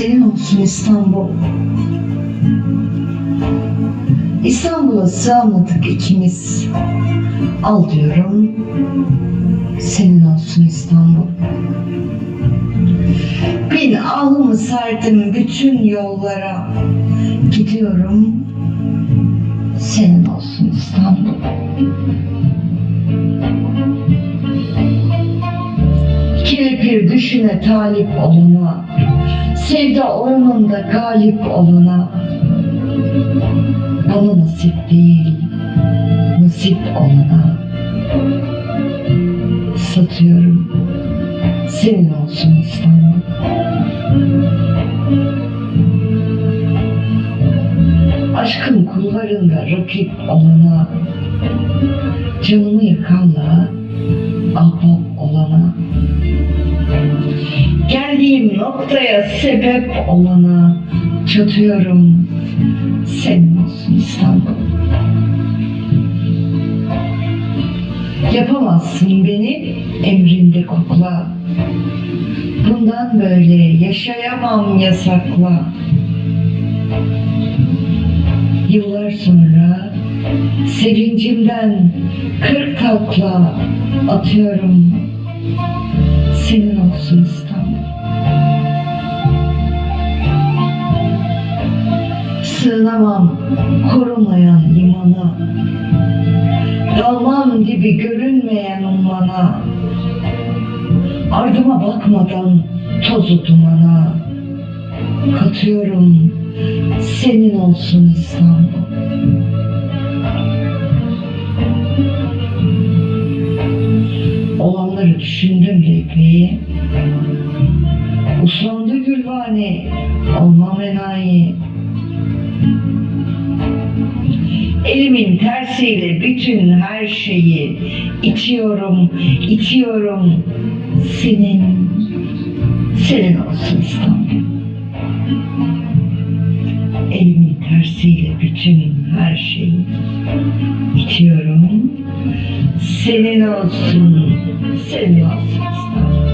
olsun İstanbul. İstanbul'a sığamadık ikimiz. Al diyorum. Senin olsun İstanbul. Bin alımı serdim bütün yollara. Gidiyorum. Senin olsun İstanbul. Kirpir düşüne talip oluna, sevda ormanında galip oluna, bana nasip değil, nasip olana, satıyorum, senin olsun İstanbul. Aşkın kullarında rakip olana, canımı yakanla ahbap olana, noktaya sebep olana çatıyorum. Senin olsun İstanbul. Yapamazsın beni emrinde kukla. Bundan böyle yaşayamam yasakla. Yıllar sonra sevincimden kırk takla atıyorum. Senin olsun İstanbul. Sığınamam korumayan limana. Dalmam gibi görünmeyen ummana. Ardıma bakmadan tozu dumana. Katıyorum senin olsun İstanbul. Olanları düşündüm Refik'i. Uslandı gülvani, olmam enayi. Elimin tersiyle bütün her şeyi itiyorum, itiyorum. Senin, senin olsun İstanbul. Elimin tersiyle bütün her şeyi itiyorum. Senin olsun, senin olsun İstanbul.